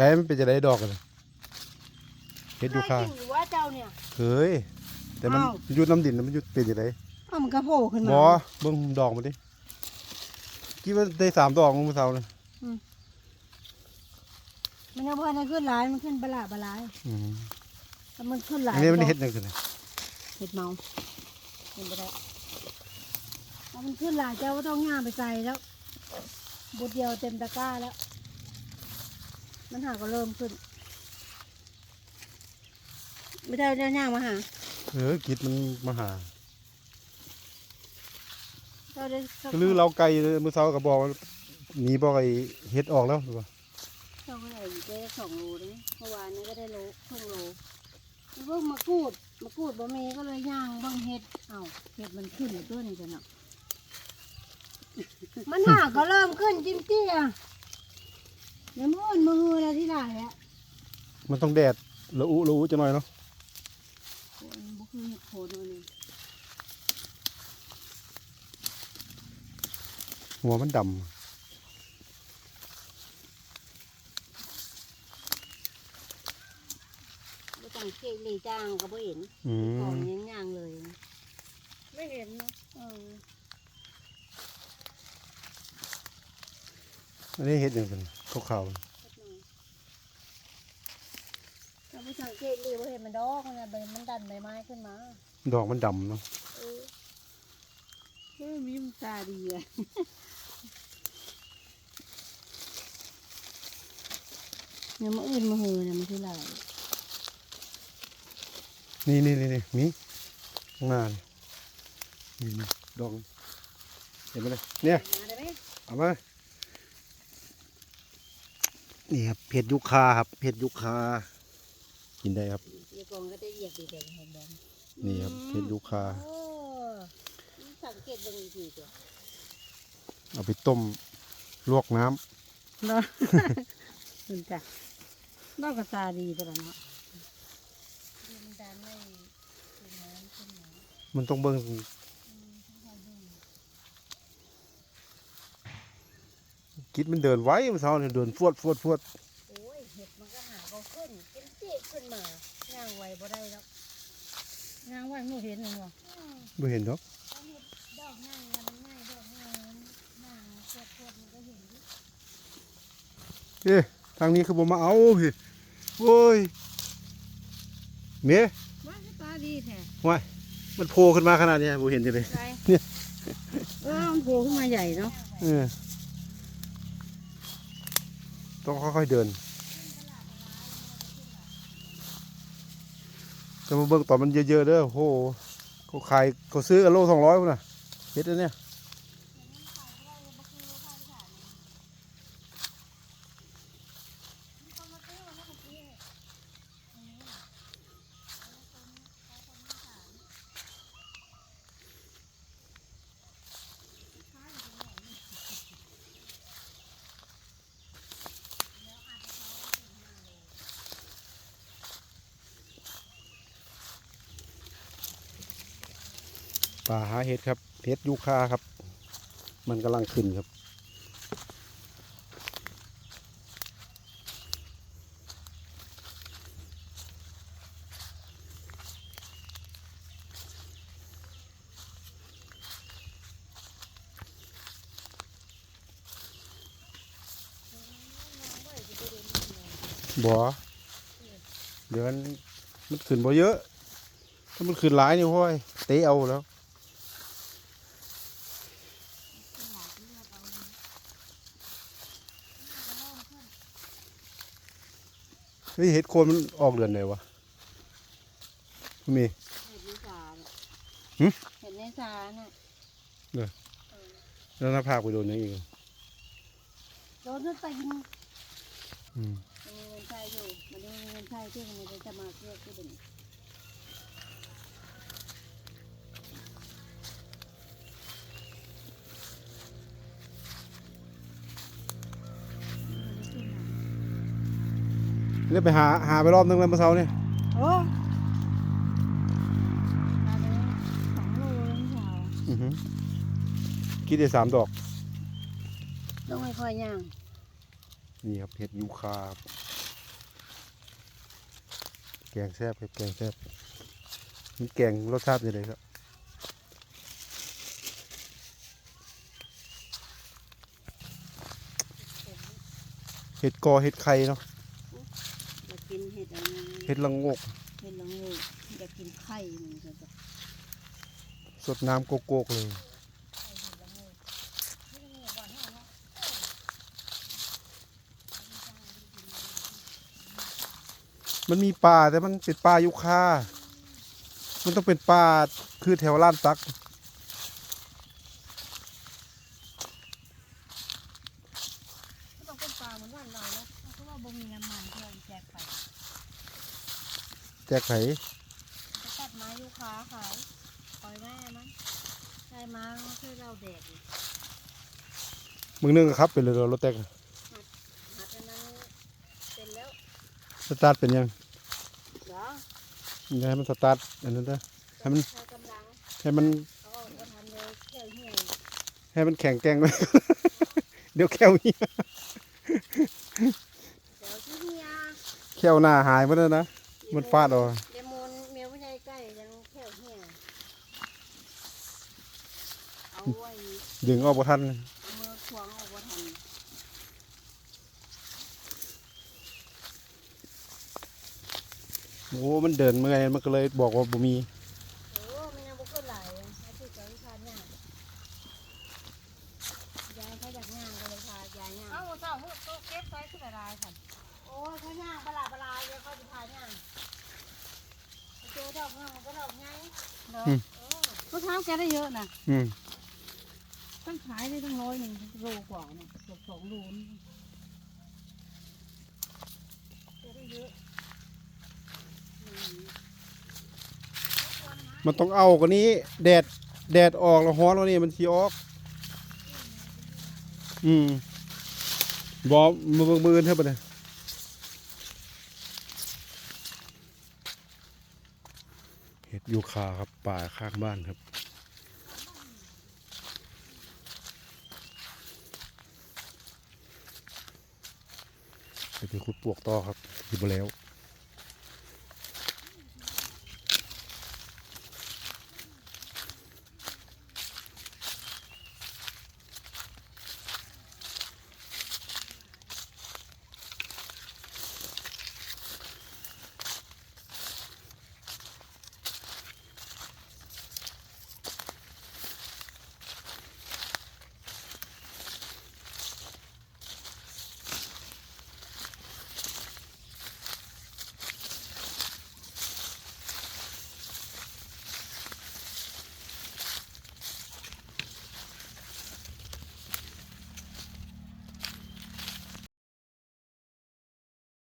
ช้มันเป็นจะได้ดอกกันเฮ็ดยูคาเคยกินอยู่ว่าเจ้าเนี่ยเคยแต่มันอ้าวอยุดน้ำดินแล้วมันอยุดเป็นจะได้เอ้ามันก็โผล่ขึ้นมาบอเบิ่งดอกมันดิคิดว่าได้สามดอกมึงเมื่อเช้าเลยมันยังเพื่อนขึ้นหลายมันขึ้นบลาบลายอืมแต่มันขึ้นหลายอันนี้มันเฮ็ดยังไงเห็ดเมาเห็นไปได้ถ้ามันขึ้นหลายเจ้าก็ต้องย่างไปใส่แล้วบุดเดียวเต็มตะกร้าแล้ว มันหาก็เริ่มขึ้น ไม่ได้เดี๋ยวย่างมาหาเออกิดมันมาหาเราได้สักก็ลือเราไกลเลยเมื่อเช้าก็บอกว่าหนีบอกไอ้เฮ็ดออกแล้วหรือเปล่าเราก็ได้อยู่ได้สองโลเลยเมื่อวานนี้ก็ได้โลครึ่งโลแล้วพวกมะกรูดมะกรูดบะเมก็เลยย่างบ้างเห็ดเอ้าเห็ดมันขึ้นอยู่ตัวนี้กันเนาะมันหาก็เริ่มขึ้นจิ้มเตี้ย เดี๋ยวมันมืออะไรที่ไหนอะมันต้องแดดละอุละอุจะหน่อยเนาะโอ้ยบุคือเห็ดโคนอันนี้หัวมันดไม่ต้องเกลีจ้างก็ไม่เห็นำอืกองมยังย่างเลย ไม่เห็นเนาะเอออันนี้เฮ็ดยัง ไงขาวเราไม่สังเกตเลยว่าเห็นมันดอกนะใบมันดันใบไม้ขึ้นมาๆดอกมันดำเนาะเออเฮ้ยมีมนตาดีอะเนี่ยมาอื่นมาเหือเนี่ยมันคืออะไรนี่นี่นี่นี่มีข้างหน้านี่นี่นี่ดอกเห็นไหมเลยเนี่ยมาได้ไหมเอามา นี่ครับเผ็ดยุคาครับเผ็ดยุคา กินได้ครับเดี๋ยวกองก็จะเหยียบดีเด่นเห็นบอลนี่ครับเผ็ดยุคาโอ้สังเกตเบางทีตัวเอาไปต้มลวกน้ำเนาะคุณจ้ะนอกกระซาดีตัวละเนาะมันดันไม่ขึ้นน้ำขึ้นน้ำมันต้องเบิ่ง กิดมันเดินไว้เมื่อเช้าเนี่ยเดินฟวดฟวดฟวดโอ้ยเห็ดมันก็หาเขาขึ้นเป็นเจ๊ขึ้นมาย่างไวบ่ได้แล้วย่างไวไม่เห็นเลยว่ะไม่เห็นหรอกดอกง่ายมันง่ายดอกง่ายมันย่างขวดขวดมันก็เห็นดิเอ๊ะทางนี้คือผมมาเอาพี่โอ้ยเมียว่าตาดีแท้ว้ายมันโผล่ขึ้นมาขนาดเนี้ยผมเห็นอยู่เลยไรเนี่ยเออมันโผล่ขึ้นมาใหญ่เนาะเออ ต้องค่อยๆเดิน จะมาเบิกต่อมันเยอะๆเด้อโอ้โหเขาขายเขาซื้อกันโลสองร้อยคนน่ะเฮ็ดอันเนี่ย ป่าหาเห็ดครับเห็ดยูคาครับ มันกำลังขึ้นครับ บ่เดี๋ยวมันมันขึ้นบ่เยอะ ถ้ามันขึ้นหลายนี่ห้อยเตะเอาแล้ว เฮ้ยเห็ดโคนมันออกเดือนไหนวะมีเห็ดในสาเนี่ยหึเห็ดในสาเนี่ยแล้วหน้าผากไปโดนยังอีกโดนนั่นไปยิงอืม มันมีเงินใช้อยู่มันมีเงินใช้ที่มันจะมาเรียกที่เป็น เรียกไปหาหาไปรอบนึงแล้วเมื่อเช้านี่โอ้มาเลยสองโลแล้วเช้าอือหือคิดได้สามดอก ต้องค่อยๆย่างนี่ครับเห็ดยูคาครับแกงแซ่บครับแกงแซ่บนี่แกงรสชาติยังไงครับเห็ดกอเห็ดไข่เนาะอยากกินเห็ดอะไรเห็ดละโงกเห็ดละโงูอยากกินไข่มันก็จะสดน้ำโกโก้เลยมันมีป่าแต่มันเป็นป่ายุคา มันต้องเป็นป่าคือแถวล้านซักก็ต้องเป็นปลาเหมือนบ้านเราเนาะเพราะว่าบ่มีน้ำมันเพื่อนแจกไป แจกไผจะตัดไม้ลูกค้าขายปล่อยแม่มั้งได้มาก็คือเราแดดอีกมึงนึงก็ครับเป็นเลยรถแตกหัดอันนั้นเป็นแล้วสตาร์ทเป็นยังเหรออย่าให้มันสตาร์ทอันนั้นนะให้มันใช้กำลังให้มันเขาเอาก็ทำเลยเที่ยวเหี่ยวให้มันแข็งแกร่งไว้ เดี๋ยวแควนี้เดี๋ยวที่เหี่ยแควหน้าหายหมดแล้วนะ มันฟาดเอาเดยวมูลเมียวไม่ใช่ใกล้ยังเที่ยวเหี่ยวเอาไว้ดึงออกบ่ทันเอามือควงเอาไว้ทันโอ้มันเดินเมื่อไงมันก็เลยบอกว่าบ่มีโอ้มันยังบุกขึ้นไหลายอาชีพการทานย่างยายเขาอยากย่างก็เลยพายายย่างเอ้าเจ้ามือตู้เก็บไว้คืออะไรค่ะ โอ้ยเขาย่างปลาปลาเลยเขาจะพายย่างเจอดอกงามก็ดอกไงเนาะอืมก็เท้าแกได้เยอะนะอืมตั้งขายได้ตั้งร้อยหนึ่งโลกว่าเนี่ยเกือบสองโลนี่เจอได้เยอะมันต้องเอากว่านี้ แดดแดดออกแล้วฮ้อนแล้วนี่มันสิออก อืมบอมือเบิ่งมือเท่าไปเลยเห็ด ยูคาครับป่าข้างบ้านครับ ไปไปขุดปลวกต่อครับอยู่บแล้ว